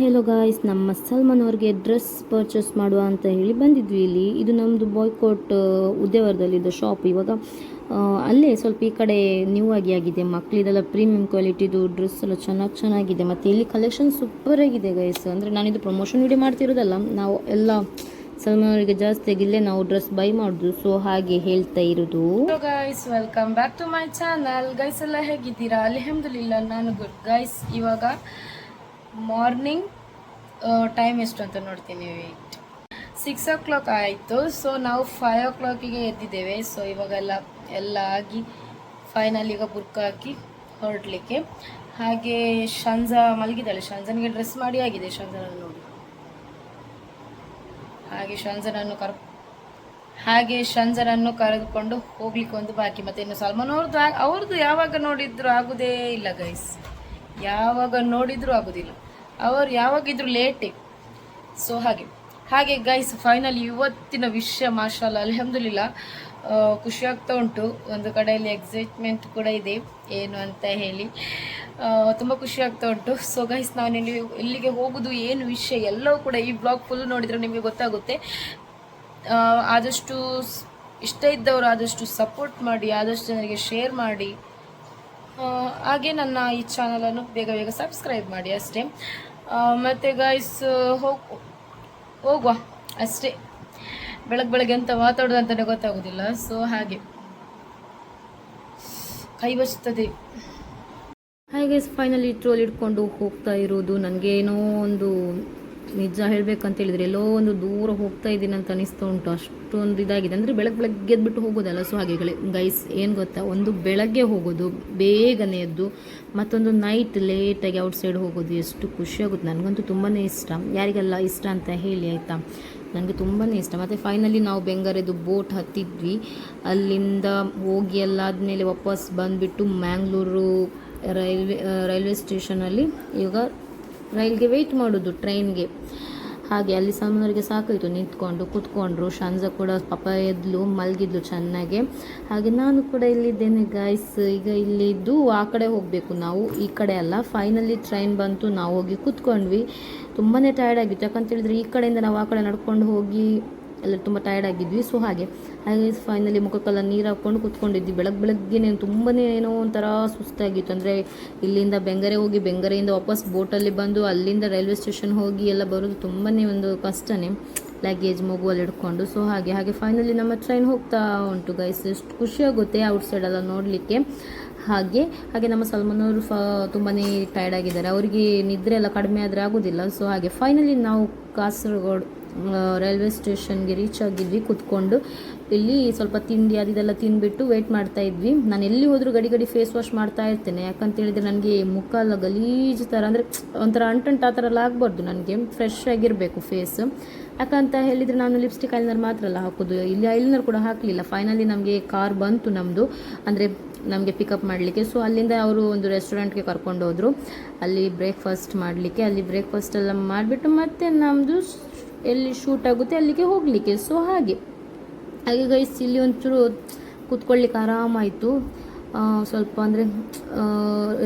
Hello guys ನಮ್ಮ ಸಲ್ಮಾನ್ ಅವ್ರಿಗೆ dress purchase ಮಾಡುವ ಅಂತ ಹೇಳಿ ಬಂದಿದ್ವಿ ಇಲ್ಲಿ. ಇದು ನಮ್ಮದು ಬಾಯ್ಕೋಟ್ ಉದ್ಯವರದಲ್ಲಿದ್ದ ಶಾಪ್ ಇವಾಗ. ಅಲ್ಲೇ ಸ್ವಲ್ಪ ಈ ಕಡೆ ನ್ಯೂ ಆಗಿ ಆಗಿದೆ. ಮಕ್ಕಳಿದೆಲ್ಲ ಪ್ರೀಮಿಯಂ ಕ್ವಾಲಿಟಿದು ಡ್ರೆಸ್ ಎಲ್ಲ ಚೆನ್ನಾಗಿ ಚೆನ್ನಾಗಿದೆ. ಮತ್ತು ಇಲ್ಲಿ ಕಲೆಕ್ಷನ್ ಸೂಪರ್ ಆಗಿದೆ ಗೈಸ್ ಅಂದರೆ ನಾನಿದು ಪ್ರಮೋಷನ್ ವಿಡಿಯೋ ಮಾಡ್ತಿರೋದಲ್ಲ, ನಾವು ಎಲ್ಲ ಸಲ್ಮಾನ್ ಅವರಿಗೆ ಜಾಸ್ತಿಯಾಗಿ ಇಲ್ಲೇ ನಾವು ಡ್ರೆಸ್ ಬೈ ಮಾಡೋದು. ಸೊ ಹಾಗೆ ಹೇಳ್ತಾ ಇರೋದು. Guys welcome back to my channel guys ಎಲ್ಲ ಹೇಗಿದ್ದೀರಾ? ಅಲ್ಹಮ್ದುಲಿಲ್ಲ ನಾನು ಗುಡ್ ಗೈಸ್ ಇವಾಗ ಮಾರ್ನಿಂಗ್ ಟೈಮ್ ಎಷ್ಟು ಅಂತ ನೋಡ್ತೀನಿ. ವೇಟ್ ಸಿಕ್ಸ್ ಓ ಕ್ಲಾಕ್ ಆಯಿತು. ಸೊ ನಾವು ಫೈವ್ ಓ ಕ್ಲಾಕಿಗೆ ಎದ್ದಿದ್ದೇವೆ. ಸೊ ಇವಾಗೆಲ್ಲ ಎಲ್ಲ ಆಗಿ ಫೈನಲ್ ಈಗ ಬುರ್ಕ ಹಾಕಿ ಹೊರಡಲಿಕ್ಕೆ. ಹಾಗೆ ಶಂಜಾ ಮಲಗಿದ್ದಾಳೆ. ಶಂಜನಿಗೆ ಡ್ರೆಸ್ ಮಾಡಿ ಆಗಿದೆ. ಶಂಜನ ನೋಡಿ. ಹಾಗೆ ಶಂಜನನ್ನು ಕರ್, ಹಾಗೆ ಶಂಜನನ್ನು ಕರೆದುಕೊಂಡು ಹೋಗ್ಲಿಕ್ಕೆ ಒಂದು ಬಾಕಿ. ಮತ್ತೆ ಇನ್ನು ಸಲ್ಮಾನ್ ಅವ್ರದ್ದು ಅವ್ರದ್ದು ಯಾವಾಗ ನೋಡಿದ್ರು ಆಗುದೇ ಇಲ್ಲ ಗೈಸ್ ಯಾವಾಗ ನೋಡಿದರೂ ಆಗೋದಿಲ್ಲ. ಅವರು ಯಾವಾಗಿದ್ರು ಲೇಟೇ ಸೊ ಹಾಗೆ. ಹಾಗೆ ಗೈಸ್ ಫೈನಲ್ ಇವತ್ತಿನ ವಿಷಯ, ಮಾಶಾಲ್ಲ, ಅಲ್ಹಮ್ದುಲಿಲ್ಲ. ಖುಷಿಯಾಗ್ತಾ ಆಗ್ತಾ ಉಂಟು. ಒಂದು ಕಡೆಯಲ್ಲಿ ಎಕ್ಸೈಟ್ಮೆಂಟ್ ಕೂಡ ಇದೆ. ಏನು ಅಂತ ಹೇಳಿ. ತುಂಬ ಖುಷಿ ಆಗ್ತಾ ಉಂಟು. ಸೊ ಗೈಸ್ ನಾನು ಇಲ್ಲಿ ಎಲ್ಲಿಗೆ ಹೋಗುದು ಏನು ವಿಷಯ ಎಲ್ಲವೂ ಕೂಡ ಈ ಬ್ಲಾಗ್ ಫುಲ್ ನೋಡಿದರೆ ನಿಮಗೆ ಗೊತ್ತಾಗುತ್ತೆ. ಆದಷ್ಟು ಇಷ್ಟ ಇದ್ದವರು ಆದಷ್ಟು ಸಪೋರ್ಟ್ ಮಾಡಿ, ಆದಷ್ಟು ಜನರಿಗೆ ಶೇರ್ ಮಾಡಿ. ಹಾಗೆ ನನ್ನ ಈ ಚಾನಲನ್ನು ಬೇಗ ಬೇಗ ಸಬ್ಸ್ಕ್ರೈಬ್ ಮಾಡಿ ಅಷ್ಟೇ. ಮತ್ತು ಗಾಯ್ಸ್ ಹೋಗ್, ಹೋಗುವ ಅಷ್ಟೇ. ಬೆಳಗ್ಗೆ ಬೆಳಗ್ಗೆ ಎಂತ ಮಾತಾಡೋದಂತಲೇ ಗೊತ್ತಾಗೋದಿಲ್ಲ. ಸೊ ಹಾಗೆ. ಕೈ ಬಚ್ತದೆ ಹಾಗೆ ಫೈನಲಿ ಟ್ರೋಲ್ ಇಟ್ಕೊಂಡು ಹೋಗ್ತಾ ಇರೋದು. ನನಗೆ ಏನೋ ಒಂದು ನಿಜ ಹೇಳ್ಬೇಕಂತ ಹೇಳಿದ್ರೆ ಎಲ್ಲೋ ಒಂದು ದೂರ ಹೋಗ್ತಾ ಇದ್ದೀನಿ ಅಂತ ಅನಿಸ್ತಾ ಉಂಟು. ಅಷ್ಟೊಂದು ಇದಾಗಿದೆ. ಅಂದರೆ ಬೆಳಗ್ಗೆ ಬೆಳಗ್ಗೆ ಎದ್ಬಿಟ್ಟು ಹೋಗೋದಲ್ಲ ಸೊ ಹಾಗೆ ಗೈಸ್ ಏನು ಗೊತ್ತಾ? ಒಂದು ಬೆಳಗ್ಗೆ ಹೋಗೋದು, ಬೇಗನೆ ಎದ್ದು ಮತ್ತೊಂದು ನೈಟ್ ಲೇಟಾಗಿ ಔಟ್ ಸೈಡ್ ಹೋಗೋದು ಎಷ್ಟು ಖುಷಿ ಆಗುತ್ತೆ. ನನಗಂತೂ ತುಂಬಾ ಇಷ್ಟ. ಯಾರಿಗೆಲ್ಲ ಇಷ್ಟ ಅಂತ ಹೇಳಿ ಆಯಿತಾ? ನನಗೆ ತುಂಬಾ ಇಷ್ಟ. ಮತ್ತು ಫೈನಲಿ ನಾವು ಬೆಂಗಾರೆದು ಬೋಟ್ ಹತ್ತಿದ್ವಿ. ಅಲ್ಲಿಂದ ಹೋಗಿ ಎಲ್ಲಾದ್ಮೇಲೆ ವಾಪಸ್ ಬಂದುಬಿಟ್ಟು ಮ್ಯಾಂಗ್ಳೂರು ರೈಲ್ವೆ ರೈಲ್ವೆ ಸ್ಟೇಷನಲ್ಲಿ ಈಗ ರೈಲ್ಗೆ ವೆಯ್ಟ್ ಮಾಡೋದು ಟ್ರೈನ್ಗೆ ಹಾಗೆ ಅಲ್ಲಿ ಸಾಮಾನ್ಯರಿಗೆ ಸಾಕಾಯಿತು, ನಿಂತ್ಕೊಂಡು, ಕೂತ್ಕೊಂಡ್ರು ಶಾಂಜ ಕೂಡ ಪಾಪ ಎದ್ಲು, ಮಲಗಿದ್ಲು ಚೆನ್ನಾಗೆ. ಹಾಗೆ ನಾನು ಕೂಡ ಇಲ್ಲಿದ್ದೇನೆ ಗಾಯ್ಸ್ ಈಗ ಇಲ್ಲಿದ್ದು ಆ ಕಡೆ ಹೋಗಬೇಕು ನಾವು, ಈ ಕಡೆ ಅಲ್ಲ. ಫೈನಲಿ ಟ್ರೈನ್ ಬಂತು, ನಾವು ಹೋಗಿ ಕೂತ್ಕೊಂಡ್ವಿ. ತುಂಬಾ ಟಯರ್ಡ್ ಆಗಿತ್ತು ಯಾಕಂತೇಳಿದ್ರೆ ಈ ಕಡೆಯಿಂದ ನಾವು ಆ ಕಡೆ ನಡ್ಕೊಂಡು ಹೋಗಿ ಎಲ್ಲ ತುಂಬ ಟಯರ್ಡ್ ಆಗಿದ್ವಿ. ಸೊ ಹಾಗೆ ಹಾಗೆ ಫೈನಲಿ ಮುಖಕ್ಕೆಲ್ಲ ನೀರು ಹಾಕ್ಕೊಂಡು ಕೂತ್ಕೊಂಡಿದ್ವಿ. ಬೆಳಗ್ಗೆ ಬೆಳಗ್ಗೆ ತುಂಬಾ ಏನೋ ಒಂಥರ ಸುಸ್ತಾಗಿತ್ತು. ಅಂದರೆ ಇಲ್ಲಿಂದ ಬೆಂಗರೆ ಹೋಗಿ ಬೆಂಗರೆಯಿಂದ ವಾಪಸ್ ಬೋಟಲ್ಲಿ ಬಂದು ಅಲ್ಲಿಂದ ರೈಲ್ವೆ ಸ್ಟೇಷನ್ ಹೋಗಿ ಎಲ್ಲ ಬರೋದು ತುಂಬಾ ಒಂದು ಕಷ್ಟನೇ. ಲಗೇಜ್ ಮಗುವಲ್ಲಿ ಹಿಡ್ಕೊಂಡು. ಸೊ ಹಾಗೆ ಹಾಗೆ ಫೈನಲಿ ನಮ್ಮ ಟ್ರೈನ್ ಹೋಗ್ತಾ ಉಂಟು ಗೈಸ್ ಎಷ್ಟು ಖುಷಿಯಾಗುತ್ತೆ ಔಟ್ ಸೈಡ್ ಎಲ್ಲ ನೋಡಲಿಕ್ಕೆ. ಹಾಗೆ ಹಾಗೆ ನಮ್ಮ ಸಲ್ಮಾನ್ ಅವರು ಫ ತುಂಬಾ ಟಯರ್ಡ್ ಆಗಿದ್ದಾರೆ. ಅವರಿಗೆ ನಿದ್ರೆ ಎಲ್ಲ ಕಡಿಮೆ ಆದರೆ ಆಗೋದಿಲ್ಲ. ಸೊ ಹಾಗೆ ಫೈನಲಿ ನಾವು ಕಾಸರಗೋಡು ರೈಲ್ವೆ ಸ್ಟೇಷನ್ಗೆ ರೀಚ್ ಆಗಿದ್ವಿ, ಕೂತ್ಕೊಂಡು. ಇಲ್ಲಿ ಸ್ವಲ್ಪ ತಿಂಡಿ ಅದಿದೆಲ್ಲ ತಿಂದ್ಬಿಟ್ಟು ವೆಯ್ಟ್ ಮಾಡ್ತಾ ಇದ್ವಿ. ನಾನು ಎಲ್ಲಿ ಹೋದರೂ ಗಡಿ ಗಡಿ ಫೇಸ್ ವಾಶ್ ಮಾಡ್ತಾ ಇರ್ತೇನೆ. ಯಾಕಂತ ಹೇಳಿದ್ರೆ ನನಗೆ ಮುಖ ಎಲ್ಲ ಗಲೀಜು ಥರ ಅಂದರೆ ಒಂಥರ ಅಂಟಂಟ್ ಆ ಥರ ಎಲ್ಲ ಆಗಬಾರ್ದು. ನನಗೆ ಫ್ರೆಶ್ ಆಗಿರಬೇಕು ಫೇಸ್ ಯಾಕಂತ ಹೇಳಿದರೆ ನಾನು ಲಿಪ್ಸ್ಟಿಕ್ ಐಲೈನರ್ ಮಾತ್ರ ಅಲ್ಲ ಹಾಕೋದು. ಇಲ್ಲಿ ಐಲೈನರ್ ಕೂಡ ಹಾಕಲಿಲ್ಲ. ಫೈನಲಿ ನಮಗೆ ಕಾರ್ ಬಂತು ನಮ್ಮದು ಅಂದರೆ ನಮಗೆ ಪಿಕಪ್ ಮಾಡಲಿಕ್ಕೆ. ಸೊ ಅಲ್ಲಿಂದ ಅವರು ಒಂದು ರೆಸ್ಟೋರೆಂಟ್ಗೆ ಕರ್ಕೊಂಡು ಹೋದರು ಅಲ್ಲಿ ಬ್ರೇಕ್ಫಾಸ್ಟ್ ಮಾಡಲಿಕ್ಕೆ. ಅಲ್ಲಿ ಬ್ರೇಕ್ಫಾಸ್ಟ್ ಎಲ್ಲ ಮಾಡಿಬಿಟ್ಟು ಮತ್ತೆ ನಮ್ಮದು ಎಲ್ಲಿ ಶೂಟ್ ಆಗುತ್ತೆ ಅಲ್ಲಿಗೆ ಹೋಗಲಿಕ್ಕೆ. ಸೊ ಹಾಗೆ. ಹಾಗೆ ಗೈಸ್ ಇಲ್ಲಿ ಒಂಚೂರು ಕೂತ್ಕೊಳ್ಳಿಕ್ಕೆ ಆರಾಮಾಯಿತು. ಸ್ವಲ್ಪ ಅಂದರೆ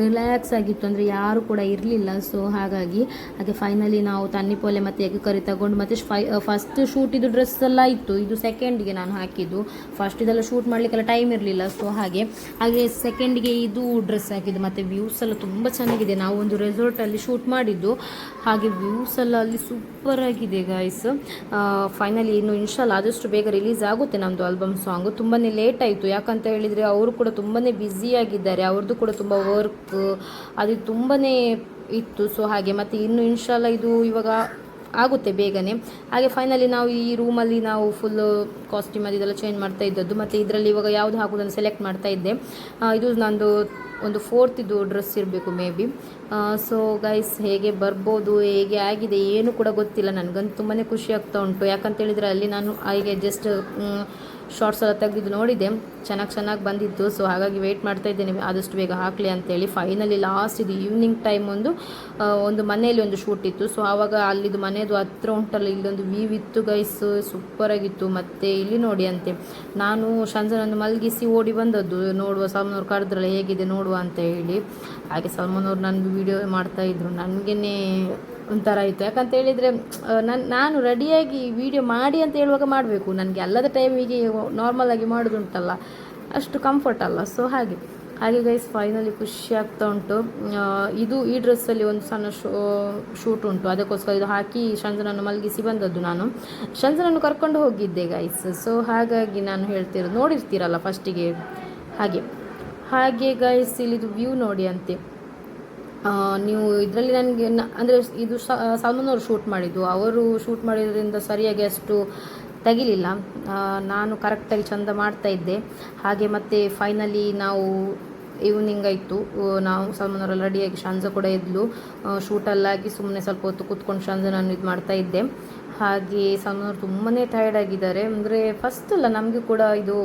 ರಿಲ್ಯಾಕ್ಸ್ ಆಗಿತ್ತು. ಅಂದರೆ ಯಾರು ಕೂಡ ಇರಲಿಲ್ಲ. ಸೊ ಹಾಗಾಗಿ ಹಾಗೆ ಫೈನಲಿ ನಾವು ತನ್ನಿಪೋಲೆ ಮತ್ತು ಎಗ್ ಕರಿ ತಗೊಂಡು ಮತ್ತು ಫೈ ಫಸ್ಟ್ ಶೂಟಿದು ಡ್ರೆಸ್ ಎಲ್ಲ ಇತ್ತು. ಇದು ಸೆಕೆಂಡ್ಗೆ ನಾನು ಹಾಕಿದ್ದು. ಫಸ್ಟ್ ಇದೆಲ್ಲ ಶೂಟ್ ಮಾಡಲಿಕ್ಕೆಲ್ಲ ಟೈಮ್ ಇರಲಿಲ್ಲ. ಸೊ ಹಾಗೆ ಹಾಗೆ ಸೆಕೆಂಡ್ಗೆ ಇದು ಡ್ರೆಸ್ ಹಾಕಿದ್ದು. ಮತ್ತು ವ್ಯೂಸ್ ಎಲ್ಲ ತುಂಬ ಚೆನ್ನಾಗಿದೆ. ನಾವು ಒಂದು ರೆಸಾರ್ಟಲ್ಲಿ ಶೂಟ್ ಮಾಡಿದ್ದು. ಹಾಗೆ ವ್ಯೂಸ್ ಎಲ್ಲ ಅಲ್ಲಿ ಸೂಪರ್ ಆಗಿದೆ ಗಾಯ್ಸ್ ಫೈನಲಿ ಇನ್ನು ಇನ್ಶಾಲ್ ಆದಷ್ಟು ಬೇಗ ರಿಲೀಸ್ ಆಗುತ್ತೆ ನಮ್ಮದು ಆಲ್ಬಮ್ ಸಾಂಗು ತುಂಬಾ ಲೇಟ್ ಆಯಿತು. ಯಾಕಂತ ಹೇಳಿದರೆ ಅವರು ಕೂಡ ತುಂಬಾ ಆಗಿದ್ದಾರೆ. ಅವ್ರದ್ದು ಕೂಡ ತುಂಬ ವರ್ಕ್ ಅದು ತುಂಬಾ ಇತ್ತು. ಸೊ ಹಾಗೆ ಮತ್ತು ಇನ್ನು ಇನ್ಶಾಲ್ಲ ಇದು ಇವಾಗ ಆಗುತ್ತೆ ಬೇಗನೆ. ಹಾಗೆ ಫೈನಲಿ ನಾವು ಈ ರೂಮಲ್ಲಿ ನಾವು ಫುಲ್ ಕಾಸ್ಟ್ಯೂಮ್ ಅದು ಇದೆಲ್ಲ ಚೇಂಜ್ ಮಾಡ್ತಾ ಇದ್ದದ್ದು. ಮತ್ತು ಇದರಲ್ಲಿ ಇವಾಗ ಯಾವುದು ಹಾಕೋದನ್ನು ಸೆಲೆಕ್ಟ್ ಮಾಡ್ತಾ ಇದ್ದೆ. ಇದು ನಂದು ಒಂದು ಫೋರ್ತ್ ಇದು ಡ್ರೆಸ್ ಇರಬೇಕು ಮೇ ಬಿ ಸೊ ಗೈಸ್ ಹೇಗೆ ಬರ್ಬೋದು, ಹೇಗೆ ಆಗಿದೆ, ಏನು ಕೂಡ ಗೊತ್ತಿಲ್ಲ. ನನಗಂತೂ ತುಂಬಾ ಖುಷಿ ಆಗ್ತಾ ಉಂಟು. ಯಾಕಂತ ಹೇಳಿದರೆ ಅಲ್ಲಿ ನಾನು, ಹಾಗೆ ಜಸ್ಟ್ ಶಾರ್ಟ್ಸ್ ಎಲ್ಲ ತೆಗೆದಿದ್ದು ನೋಡಿದೆ. ಚೆನ್ನಾಗಿ ಚೆನ್ನಾಗಿ ಬಂದಿತ್ತು ಸೊ ಹಾಗಾಗಿ ವೆಯ್ಟ್ ಮಾಡ್ತಾ ಇದ್ದೇನೆ. ಆದಷ್ಟು ಬೇಗ ಹಾಕಲಿ ಅಂತೇಳಿ. ಫೈನಲಿ ಲಾಸ್ಟ್ ಇದು ಈವ್ನಿಂಗ್ ಟೈಮ್ ಒಂದು ಒಂದು ಮನೆಯಲ್ಲಿ ಒಂದು ಶೂಟ್ ಇತ್ತು. ಸೊ ಆವಾಗ ಅಲ್ಲಿದು ಮನೆಯದು ಹತ್ರ ಉಂಟಲ್ಲ, ಇಲ್ಲೊಂದು ವ್ಯೂ ಇತ್ತು ಗೈಸ್ ಸೂಪರಾಗಿತ್ತು ಮತ್ತು ಇಲ್ಲಿ ನೋಡಿ ಅಂತೆ. ನಾನು ಶಂಜನನ್ನು ಮಲಗಿಸಿ ಓಡಿ ಬಂದದ್ದು. ನೋಡುವ ಸಲ್ಮನವ್ರು ಕರೆದ್ರಲ್ಲ, ಹೇಗಿದೆ ನೋಡುವ ಅಂತ ಹೇಳಿ. ಹಾಗೆ ಸಲ್ಮನ್ ಅವ್ರು ನನಗೆ ವಿಡಿಯೋ ಮಾಡ್ತಾಯಿದ್ರು ನನಗೇ ಒಂಥರ ಆಯಿತು ಯಾಕಂತ ಹೇಳಿದರೆ ನಾನು ನಾನು ರೆಡಿಯಾಗಿ ವಿಡಿಯೋ ಮಾಡಿ ಅಂತ ಹೇಳುವಾಗ ಮಾಡಬೇಕು. ನನಗೆ ಅಲ್ಲದ ಟೈಮಿಗೆ ನಾರ್ಮಲಾಗಿ ಮಾಡೋದುಂಟಲ್ಲ. ಅಷ್ಟು ಕಂಫರ್ಟ್ ಅಲ್ಲ. ಸೊ ಹಾಗೆ. ಹಾಗೆ ಗೈಸ್ ಫೈನಲಿ ಖುಷಿ ಆಗ್ತಾ ಉಂಟು. ಇದು, ಈ ಡ್ರೆಸ್ಸಲ್ಲಿ ಒಂದು ಸಣ್ಣ ಶೋ ಶೂಟ್ ಉಂಟು. ಅದಕ್ಕೋಸ್ಕರ ಇದು ಹಾಕಿ ಶಂಜನನ್ನು ಮಲಗಿಸಿ ಬಂದದ್ದು ನಾನು. ಶಂಜನನ್ನು ಕರ್ಕೊಂಡು ಹೋಗಿದ್ದೆ ಗೈಸ್ ಸೊ ಹಾಗಾಗಿ ನಾನು ಹೇಳ್ತಿರೋದು, ನೋಡಿರ್ತೀರಲ್ಲ ಫಸ್ಟಿಗೆ ಹಾಗೆ. ಹಾಗೆ ಗೈಸ್ ಇಲ್ಲಿದು ವ್ಯೂ ನೋಡಿ ಅಂತೆ. ನೀವು ಇದರಲ್ಲಿ ನನಗೆ ಅಂದರೆ ಇದು ಸಲ್ಮಾನ್ ಶೂಟ್ ಮಾಡಿದ್ದು. ಅವರು ಶೂಟ್ ಮಾಡಿದ್ರಿಂದ ಸರಿಯಾಗಿ ಅಷ್ಟು ತೆಗಿಲಿಲ್ಲ. ನಾನು ಕರೆಕ್ಟಾಗಿ ಚಂದ ಮಾಡ್ತಾ ಇದ್ದೆ. ಹಾಗೆ ಮತ್ತೆ ಫೈನಲಿ ನಾವು ಈವ್ನಿಂಗ್ ಆಯಿತು. ನಾವು ಸಲ್ಮಾನ್ ರೆಡಿಯಾಗಿ ಶಾಂಜ ಕೂಡ ಇದ್ಲು. ಶೂಟಲ್ಲಾಗಿ ಸುಮ್ಮನೆ ಸ್ವಲ್ಪ ಹೊತ್ತು ಕೂತ್ಕೊಂಡು ಶಾಂಜ ನಾನು ಇದು ಮಾಡ್ತಾ ಇದ್ದೆ. ಹಾಗೆ ಸಲ್ಮಾನ್ ಅವರು ತುಂಬಾ ಟಯರ್ಡ್ ಆಗಿದ್ದಾರೆ. ಅಂದರೆ ಫಸ್ಟ್ ಅಲ್ಲ, ನಮಗೆ ಕೂಡ ಇದು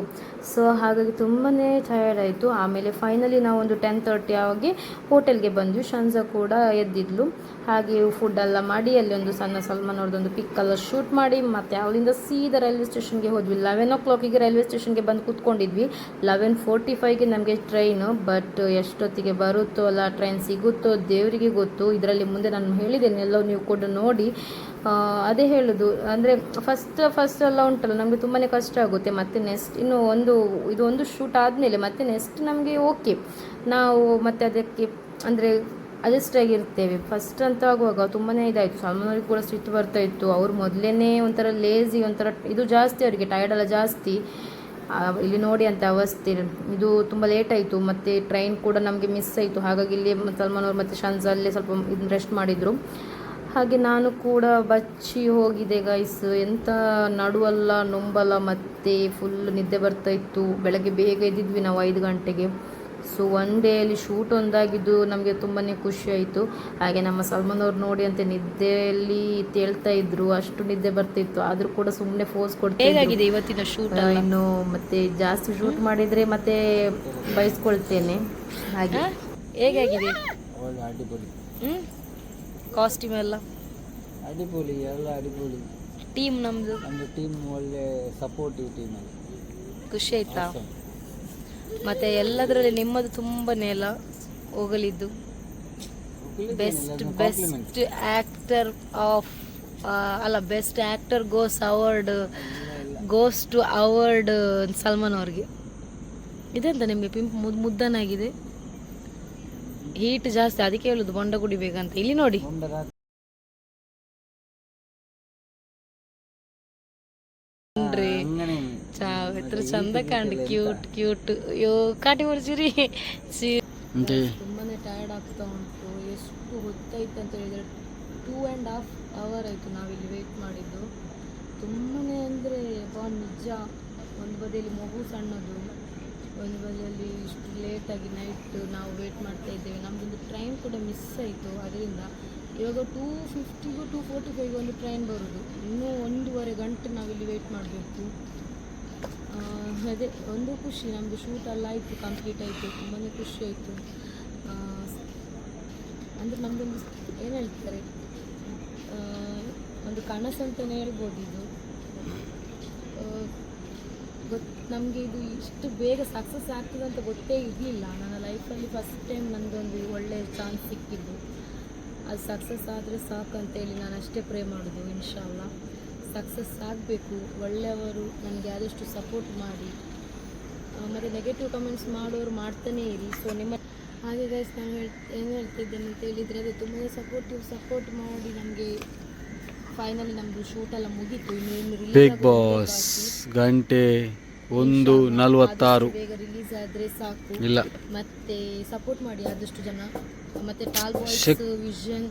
ಸೊ ಹಾಗಾಗಿ ತುಂಬಾ ಟಯರ್ಡ್ ಆಯಿತು. ಆಮೇಲೆ ಫೈನಲಿ ನಾವು ಒಂದು ಟೆನ್ ತರ್ಟಿ ಆಗಿ ಹೋಟೆಲ್ಗೆ ಬಂದ್ವಿ. ಶಂಜ ಕೂಡ ಎದ್ದಿದ್ಲು. ಹಾಗೆ ಫುಡ್ ಎಲ್ಲ ಮಾಡಿ ಅಲ್ಲಿ ಒಂದು ಸಣ್ಣ ಸಲ್ಮಾನ್ ಅವ್ರದ್ದೊಂದು ಪಿಕ್ ಎಲ್ಲ ಶೂಟ್ ಮಾಡಿ ಮತ್ತೆ ಅಲ್ಲಿಂದ ಸೀದಾ ರೈಲ್ವೆ ಸ್ಟೇಷನ್ಗೆ ಹೋದ್ವಿ. ಲೆವೆನ್ ಓ ಕ್ಲಾಕಿಗೆ ರೈಲ್ವೆ ಸ್ಟೇಷನ್ಗೆ ಬಂದು ಕೂತ್ಕೊಂಡಿದ್ವಿ. ಲೆವೆನ್ ಫೋರ್ಟಿ ಫೈವ್ಗೆ ನಮಗೆ ಟ್ರೈನು ಬಟ್ ಎಷ್ಟೊತ್ತಿಗೆ ಬರುತ್ತೋ ಅಲ್ಲ ಟ್ರೈನ್ ಸಿಗುತ್ತೋ, ದೇವರಿಗೆ ಗೊತ್ತು. ಇದರಲ್ಲಿ ಮುಂದೆ ನಾನು ಹೇಳಿದ್ದೇನೆ, ಎಲ್ಲೋ ನೀವು ಕೂಡ ನೋಡಿ. ಅದೇ ಹೇಳೋದು. ಅಂದರೆ ಫಸ್ಟ್ ಫಸ್ಟ್ ಎಲ್ಲ ಉಂಟಲ್ಲ, ನಮಗೆ ತುಂಬಾ ಕಷ್ಟ ಆಗುತ್ತೆ. ಮತ್ತೆ ನೆಕ್ಸ್ಟ್ ಇನ್ನು ಒಂದು, ಇದು ಒಂದು ಶೂಟ್ ಆದಮೇಲೆ ಮತ್ತೆ ನೆಕ್ಸ್ಟ್ ನಮಗೆ ಓಕೆ ನಾವು ಮತ್ತೆ ಅದಕ್ಕೆ, ಅಂದರೆ ಅಡ್ಜಸ್ಟ್ ಆಗಿರ್ತೇವೆ. ಫಸ್ಟ್ ಅಂತ ಆಗುವಾಗ ತುಂಬಾ ಇದಾಯಿತು. ಸಲ್ಮಾನ್ ಕೂಡ ಸಿಟ್ಟು ಬರ್ತಾ ಇತ್ತು. ಅವ್ರು ಮೊದಲೇ ಒಂಥರ ಲೇಜಿ ಒಂಥರ ಇದು ಜಾಸ್ತಿ ಅವರಿಗೆ ಟೈರ್ಡ್ ಎಲ್ಲ ಜಾಸ್ತಿ. ಇಲ್ಲಿ ನೋಡಿ ಅಂತ ಅವಸ್ಥೆ. ಇದು ತುಂಬ ಲೇಟ್ ಆಯಿತು. ಮತ್ತು ಟ್ರೈನ್ ಕೂಡ ನಮಗೆ ಮಿಸ್ ಆಯಿತು. ಹಾಗಾಗಿ ಇಲ್ಲಿ ಸಲ್ಮಾನ್ ಅವ್ರು ಮತ್ತು ಶಾನ್ಸ್ ಅಲ್ಲೇ ಸ್ವಲ್ಪ ಇದನ್ನ ರೆಸ್ಟ್ ಮಾಡಿದರು. ಹಾಗೆ ನಾನು ಕೂಡ ಬಚ್ಚಿ ಹೋಗಿದೆ ಗೈಸ್ ಎಂತ ನಡುವಲ್ಲ ನೊಂಬಲ್ಲ ಮತ್ತೆ ಫುಲ್ ನಿದ್ದೆ ಬರ್ತಾ ಇತ್ತು. ಬೆಳಗ್ಗೆ ಬೇಗ ಎದ್ದಿದ್ವಿ ನಾವು ಐದು ಗಂಟೆಗೆ. ಸೊ ಒನ್ ಡೇಯಲ್ಲಿ ಶೂಟ್ ಒಂದಾಗಿದ್ದು ನಮಗೆ ತುಂಬಾ ಖುಷಿ ಆಯಿತು. ಹಾಗೆ ನಮ್ಮ ಸಲ್ಮಾನ್ ಅವ್ರು ನೋಡಿ ಅಂತ ನಿದ್ದೆಯಲ್ಲಿ ತೇಳ್ತಾ ಇದ್ರು. ಅಷ್ಟು ನಿದ್ದೆ ಬರ್ತಿತ್ತು ಆದರೂ ಕೂಡ ಸುಮ್ಮನೆ ಫೋರ್ಸ್ ಕೊಡ್ತೇನೆ ಹೇಗಾಗಿದೆ ಇವತ್ತಿನ ಶೂಟ್ ಇನ್ನು ಮತ್ತೆ ಜಾಸ್ತಿ ಶೂಟ್ ಮಾಡಿದ್ರೆ ಮತ್ತೆ ಬಯಸ್ಕೊಳ್ತೇನೆ ಹಾಗೆ. ಹೇಗಾಗಿದೆ? ಕಾಸ್ಟ್ಯೂಮ್ ಎಲ್ಲ. ಅಡಿಪೊಳಿ ಎಲ್ಲ ಅಡಿಪೊಳಿ ಟೀಮ್ ನಮ್ದು. ನಮ್ಮದು ಟೀಮ್ ಒಳ್ಳೆ ಸಪೋರ್ಟಿವ್ ಟೀಮ್ ಅಲ್ಲಿ. ಖುಷಿ ಆಯ್ತಾ? ಮತ್ತೆ ಎಲ್ಲದರಲ್ಲಿ ನಿಮ್ಮದು ತುಂಬಾನೇ ಎಲ್ಲ ಹೋಗಲಿದ್ದು ಬೆಸ್ಟ್ ಬೆಸ್ಟ್ ಆಕ್ಟರ್ ಆಫ್ ಅಲ್ಲ best actor goes award goes to award Salman ಅವ್ರಿಗೆ. ಇದೆಂತ ನಿಮಗೆ ಪಿಂಪ್ ಮುದ್ದನಾಗಿದೆ? ಹೀಟ್ ಜಾಸ್ತಿ ಅದಕ್ಕೆ ಹೇಳುದು ಬೊಂಡ ಕುಡಿಬೇಕಂತ. ಇಲ್ಲಿ ನೋಡಿ. ಚಾವ್ ಎತ್ರ ಚಂದ ಕಾಣ್ ಕ್ಯೂಟ್ ಕ್ಯೂಟ್ ಅಯ್ಯೋ ಕಾಟಿ ಬರ್ಸಿರಿ ತುಂಬಾನೇ ತುಂಬಾ ಟಯರ್ಡ್ ಆಗ್ತಾ ಉಂಟು. ಎಷ್ಟು ಹೊತ್ತಾಯ್ತು ಅಂತ ಹೇಳಿದ್ರೆ ಟೂ ಅಂಡ್ ಹಾಫ್ ಅವರ್ ಆಯ್ತು ನಾವಿಲ್ಲಿ ವೆಯ್ಟ್ ಮಾಡಿದ್ದು. ತುಂಬಾನೇ ಅಂದ್ರೆ ಬಾ ನಿಜ. ಒಂದು ಬದಿಯಲ್ಲಿ ಮಗು ಸಣ್ಣದು. ಒಂದು ಬದಿಯಲ್ಲಿ ಇಷ್ಟು ಲೇಟಾಗಿ ನೈಟ್ ನಾವು ವೇಟ್ ಮಾಡ್ತಾ ಇದ್ದೇವೆ. ನಮ್ಮದೊಂದು ಟ್ರೈನ್ ಕೂಡ ಮಿಸ್ ಆಯಿತು. ಅದರಿಂದ ಇವಾಗ ಟೂ ಫಿಫ್ಟಿಗೂ ಟೂ ಫೋರ್ಟಿ ಫೈವ್ ಒಂದು ಟ್ರೈನ್ ಬರೋದು. ಇನ್ನೂ ಒಂದೂವರೆ ಗಂಟೆ ನಾವಿಲ್ಲಿ ವೇಟ್ ಮಾಡಬೇಕು. ಅದೇ, ಒಂದು ಖುಷಿ. ನಮ್ಮದು ಶೂಟ್ ಎಲ್ಲ ಆಯಿತು ಕಂಪ್ಲೀಟ್ ಆಯಿತು. ತುಂಬಾ ಖುಷಿ ಆಯಿತು. ಅಂದರೆ ನಮ್ಮದೊಂದು ಏನು ಹೇಳ್ತಾರೆ? ಒಂದು ಕನಸು ಅಂತಲೇ ಹೇಳ್ಬೋದು ಇದು. ಗೊತ್ತು ನಮಗೆ ಇದು ಇಷ್ಟು ಬೇಗ ಸಕ್ಸಸ್ ಆಗ್ತದೆ ಅಂತ ಗೊತ್ತೇ ಇರಲಿಲ್ಲ. ನನ್ನ ಲೈಫಲ್ಲಿ ಫಸ್ಟ್ ಟೈಮ್ ನನಗೊಂದು ಒಳ್ಳೆಯ ಚಾನ್ಸ್ ಸಿಕ್ಕಿದ್ದು. ಅದು ಸಕ್ಸಸ್ ಆದರೆ ಸಾಕು ಅಂತೇಳಿ ನಾನು ಅಷ್ಟೇ ಪ್ರೇ ಮಾಡೋದು ಇನ್ಶಾಲ್ಲ ಸಕ್ಸಸ್ ಆಗಬೇಕು. ಒಳ್ಳೆಯವರು ನನಗೆ ಆದಷ್ಟು ಸಪೋರ್ಟ್ ಮಾಡಿ. ಮತ್ತು ನೆಗೆಟಿವ್ ಕಮೆಂಟ್ಸ್ ಮಾಡೋರು ಮಾಡ್ತಾನೇ ಇರಿ. ಸೊ ನಿಮ್ಮ ಹಾಗೆ ಗೈಸ್ ನಾನು ಹೇಳ್ ಏನು ಹೇಳ್ತಿದ್ದೇನೆ ಅಂತ ಹೇಳಿದರೆ ಅದು ತುಂಬಾ ಸಪೋರ್ಟಿವ್ ಸಪೋರ್ಟ್ ಮಾಡಿ ನಮಗೆ ಫೈನಲಿ ನಮ್ಮದು ಶೂಟ್ ಎಲ್ಲ ಮುಗೀತು. ಇನ್ನೇನು ಬಿಗ್ ಬಾಸ್ ಗಂಟೆ ಒಂದು ನಲವತ್ತಾರು. ಬೇಗ ರಿಲೀಸ್ ಆದರೆ ಸಾಕು. ಇಲ್ಲ. ಮತ್ತೆ ಸಪೋರ್ಟ್ ಮಾಡಿ ಆದಷ್ಟು ಜನ. ಮತ್ತೆ ಟಾಲ್ ಬಾಯ್ಸ್ ಶಕ್- ವಿಷನ್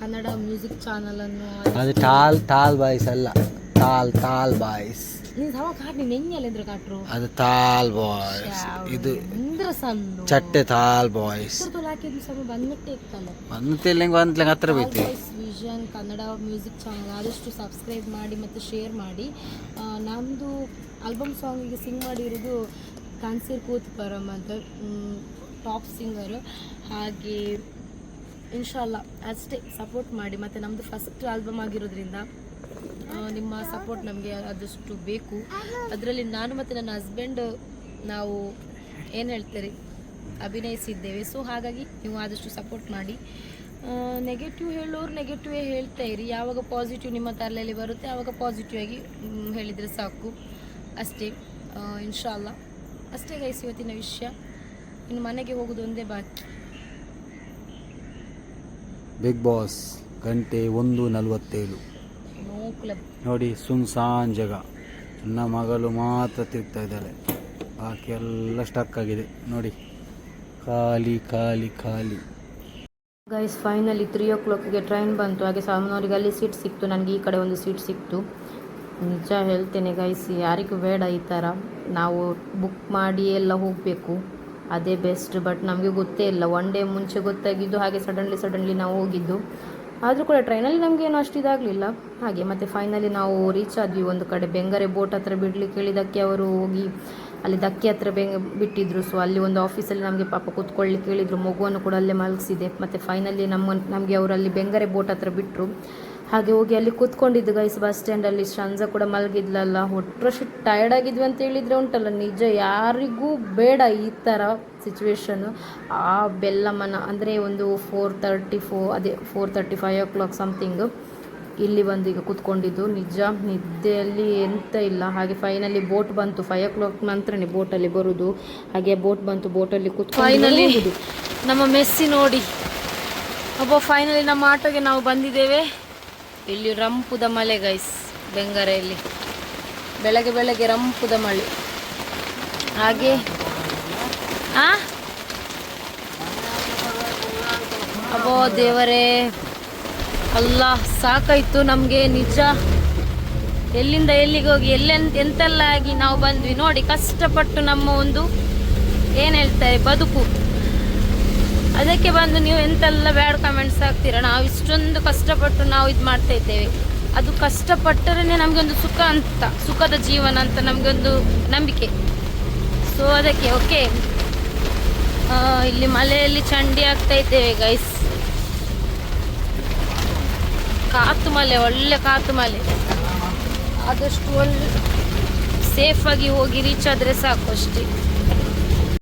ಕನ್ನಡ ಮ್ಯೂಸಿಕ್ ಚಾನಲ್ ಅನ್ನು ಅದು ಟಾಲ್ ಟಾಲ್ ಬಾಯ್ಸ್ ಅಲ್ಲ. ಟಾಲ್ ಟಾಲ್ ಬಾಯ್ಸ್ ಚಟ್ಟೆ ತಾಲ್ ಬಾಯ್ಸ್ ಇಷ್ಟೊತ್ತು ಹಾಕಿದ್ದು ಸಮ ಬಂದ್ಬಿಟ್ಟೆ ಇತ್ತಲ್ಲ. ಬಂತಿಲ್ಲ ಬಂತ್ಲಂಗೆ ಹತ್ರ ಬೈತಿ? ವಿಷನ್ ಕನ್ನಡ ಮ್ಯೂಸಿಕ್ ಚಾನಲ್ ಆದಷ್ಟು ಸಬ್ಸ್ಕ್ರೈಬ್ ಮಾಡಿ ಮತ್ತು ಶೇರ್ ಮಾಡಿ. ನಮ್ಮದು ಆಲ್ಬಮ್ ಸಾಂಗಿಗೆ ಸಿಂಗ್ ಮಾಡಿರೋದು ಕನ್ಸಿರ್ ಕೂತ್ ಪರಮ್ ಅಂತ ಟಾಪ್ ಸಿಂಗರು ಹಾಗೆ ಇನ್ಶಾಲ್ಲ ಅಷ್ಟೇ ಸಪೋರ್ಟ್ ಮಾಡಿ. ಮತ್ತು ನಮ್ಮದು ಫಸ್ಟ್ ಆಲ್ಬಮ್ ಆಗಿರೋದ್ರಿಂದ ನಿಮ್ಮ ಸಪೋರ್ಟ್ ನಮಗೆ ಆದಷ್ಟು ಬೇಕು. ಅದರಲ್ಲಿ ನಾನು ಮತ್ತು ನನ್ನ ಹಸ್ಬೆಂಡ್ ನಾವು ಏನು ಹೇಳ್ತೀರಿ, ಅಭಿನಯಿಸಿದ್ದೇವೆ. ಸೊ ಹಾಗಾಗಿ ನೀವು ಆದಷ್ಟು ಸಪೋರ್ಟ್ ಮಾಡಿ. ನೆಗೆಟಿವ್ ಹೇಳೋರು ನೆಗೆಟಿವೇ ಹೇಳ್ತಾ ಇರಿ. ಯಾವಾಗ ಪಾಸಿಟಿವ್ ನಿಮ್ಮ ತಲೆಯಲ್ಲಿ ಬರುತ್ತೆ ಆವಾಗ ಪಾಸಿಟಿವ್ ಆಗಿ ಹೇಳಿದರೆ ಸಾಕು. ಅಷ್ಟೇ. ಇನ್ಶಾ ಇನ್ಶಾಲ್ಲ ಅಷ್ಟೇ ಗೈಸ್ ಇವತ್ತಿನ ವಿಷಯ. ಇನ್ನು ಮನೆಗೆ ಹೋಗೋದು ಒಂದೇ ಬಾಕಿ. ಬಿಗ್ ಬಾಸ್ ಗಂಟೆ ಒಂದು ನಲವತ್ತೇಳು. ಕ್ಲಬ್ ನೋಡಿ ಸುನ್ಸಾನ್ ಜಾಗ. ನನ್ನ ಮಗಳು ಮಾತ್ರ ತಿರುಗ್ತಾ ಇದ್ದಾಳೆ. ಬಾಕಿ ಎಲ್ಲ ಸ್ಟಕ್ ಆಗಿದೆ. ನೋಡಿ ಖಾಲಿ ಖಾಲಿ ಖಾಲಿ. ಗೈಸ್ ಫೈನಲಿ ತ್ರೀ ಓ ಕ್ಲಾಕ್ಗೆ ಟ್ರೈನ್ ಬಂತು. ಹಾಗೆ ಸಾಮಾನವರಿಗೆ ಅಲ್ಲಿ ಸೀಟ್ ಸಿಕ್ತು. ನನಗೆ ಈ ಕಡೆ ಒಂದು ಸೀಟ್ ಸಿಕ್ತು. ನಿಜ ಹೇಳ್ತೇನೆ ಗೈಸ್ ಯಾರಿಗೂ ಬೇಡ ಈ ಥರ ನಾವು ಬುಕ್ ಮಾಡಿ ಎಲ್ಲ ಹೋಗಬೇಕು. ಅದೇ ಬೆಸ್ಟ್ ಬಟ್ ನಮಗೆ ಗೊತ್ತೇ ಇಲ್ಲ. ಒನ್ ಡೇ ಮುಂಚೆ ಗೊತ್ತಾಗಿದ್ದು ಹಾಗೆ ಸಡನ್ಲಿ ಸಡನ್ಲಿ ನಾವು ಹೋಗಿದ್ದು. ಆದರೂ ಕೂಡ ಟ್ರೈನಲ್ಲಿ ಏನು ಅಷ್ಟು ಇದಾಗಲಿಲ್ಲ. ಹಾಗೆ ಮತ್ತು ಫೈನಲಿ ನಾವು ರೀಚ್ ಆದ್ವಿ ಒಂದು ಕಡೆ. ಬೆಂಗರೆ ಬೋಟ್ ಹತ್ರ ಬಿಡಲಿಕ್ಕೆ ಹೇಳಿದ್ದಕ್ಕೆ ಅವರು ಹೋಗಿ ಅಲ್ಲಿ ಧಕ್ಕೆ ಹತ್ರ ಬೆಂಗ, ಬಿಟ್ಟಿದ್ರು. ಸೊ ಅಲ್ಲಿ ಒಂದು ಆಫೀಸಲ್ಲಿ ನಮಗೆ ಪಾಪ ಕೂತ್ಕೊಳ್ಳಿಕ್ಕೆ ಹೇಳಿದರು. ಮಗುವನ್ನು ಕೂಡ ಅಲ್ಲೇ ಮಲಗಿಸಿದೆ. ಮತ್ತು ಫೈನಲಿ ನಮ್ಮ ನಮಗೆ ಅವರು ಅಲ್ಲಿ ಬೆಂಗರೆ ಬೋಟ್ ಹತ್ರ ಬಿಟ್ಟರು ಹಾಗೆ ಹೋಗಿ ಅಲ್ಲಿ ಕೂತ್ಕೊಂಡಿದ್ದು ಗೈಸ್ ಬಸ್ ಸ್ಟ್ಯಾಂಡಲ್ಲಿ ಶಂಜ ಕೂಡ ಮಲಗಿದ್ಲಲ್ಲ. ಒಟ್ಟರಷ್ಟು ಟಯರ್ಡ್ ಆಗಿದ್ವಿ ಅಂತ ಹೇಳಿದ್ರೆ ಉಂಟಲ್ಲ. ನಿಜ ಯಾರಿಗೂ ಬೇಡ ಈ ಥರ ಸಿಚುವೇಶನ್ನು ಆ ಬೆಲ್ಲಮ್ಮನ ಅಂದರೆ ಒಂದು ಫೋರ್ ತರ್ಟಿ ಫೋ ಅದೇ four thirty five o'clock something ಇಲ್ಲಿ ಬಂದು ಈಗ ಕೂತ್ಕೊಂಡಿದ್ದು. ನಿಜ ನಿದ್ದೆಯಲ್ಲಿ ಎಂತ ಇಲ್ಲ. ಹಾಗೆ ಫೈನಲಿ ಬೋಟ್ ಬಂತು. ಫೈವ್ ಓ ಕ್ಲಾಕ್ ನಂತರನೇ ಬೋಟಲ್ಲಿ ಬರುವುದು ಹಾಗೆ ಬೋಟ್ ಬಂತು. ಬೋಟಲ್ಲಿ ಫೈನಲಿ ಕೂತ್ಕೊಂಡು ನಮ್ಮ ಮೆಸ್ಸಿ ನೋಡಿ. ಅಬ್ಬ ಫೈನಲಿ ನಮ್ಮ ಆಟೋಗೆ ನಾವು ಬಂದಿದ್ದೇವೆ. ಇಲ್ಲಿ ರಂಪುದ ಮಳೆ ಗೈಸ್ ಬೆಂಗರೆಯಲ್ಲಿ ಬೆಳಗ್ಗೆ ಬೆಳಗ್ಗೆ ರಂಪುದ ಮಳೆ. ಹಾಗೆ, ಆ? ಅಬೋ ದೇವರೇ ಅಲ್ಲ ಸಾಕಾಯ್ತು ನಮಗೆ ನಿಜ. ಎಲ್ಲಿಂದ ಎಲ್ಲಿಗೆ ಹೋಗಿ, ಎಲ್ಲೆಂತ, ಎಂತೆಲ್ಲ ಆಗಿ ನಾವು ಬಂದ್ವಿ ನೋಡಿ, ಕಷ್ಟಪಟ್ಟು ನಮ್ಮ ಒಂದು, ಏನು ಹೇಳ್ತಾರೆ, ಬದುಕು. ಅದಕ್ಕೆ ಬಂದು ನೀವು ಎಂತೆಲ್ಲ ಬ್ಯಾಡ್ ಕಮೆಂಟ್ಸ್ ಹಾಕ್ತೀರಾ? ನಾವು ಇಷ್ಟೊಂದು ಕಷ್ಟಪಟ್ಟು ನಾವು ಇದು ಮಾಡ್ತಾ ಇದ್ದೇವೆ. ಅದು ಕಷ್ಟಪಟ್ಟರೆ ನಮಗೆ ಒಂದು ಸುಖ ಅಂತ, ಸುಖದ ಜೀವನ ಅಂತ ನಮಗೊಂದು ನಂಬಿಕೆ. ಸೊ ಅದಕ್ಕೆ ಓಕೆ ಇಲ್ಲಿ ಮಲೆಯಲ್ಲಿ ಚಂಡಿ ಆಗ್ತಾ ಇದ್ದೇವೆ ಗೈಸ್ ಕಾತು ಮಲೆ, ಒಳ್ಳೆ ಕಾತು ಮಲೆ. ಆದಷ್ಟು ಒಳ್ಳೆ ಸೇಫಾಗಿ ಹೋಗಿ ರೀಚ್ ಆದರೆ ಸಾಕು ಅಷ್ಟೇ.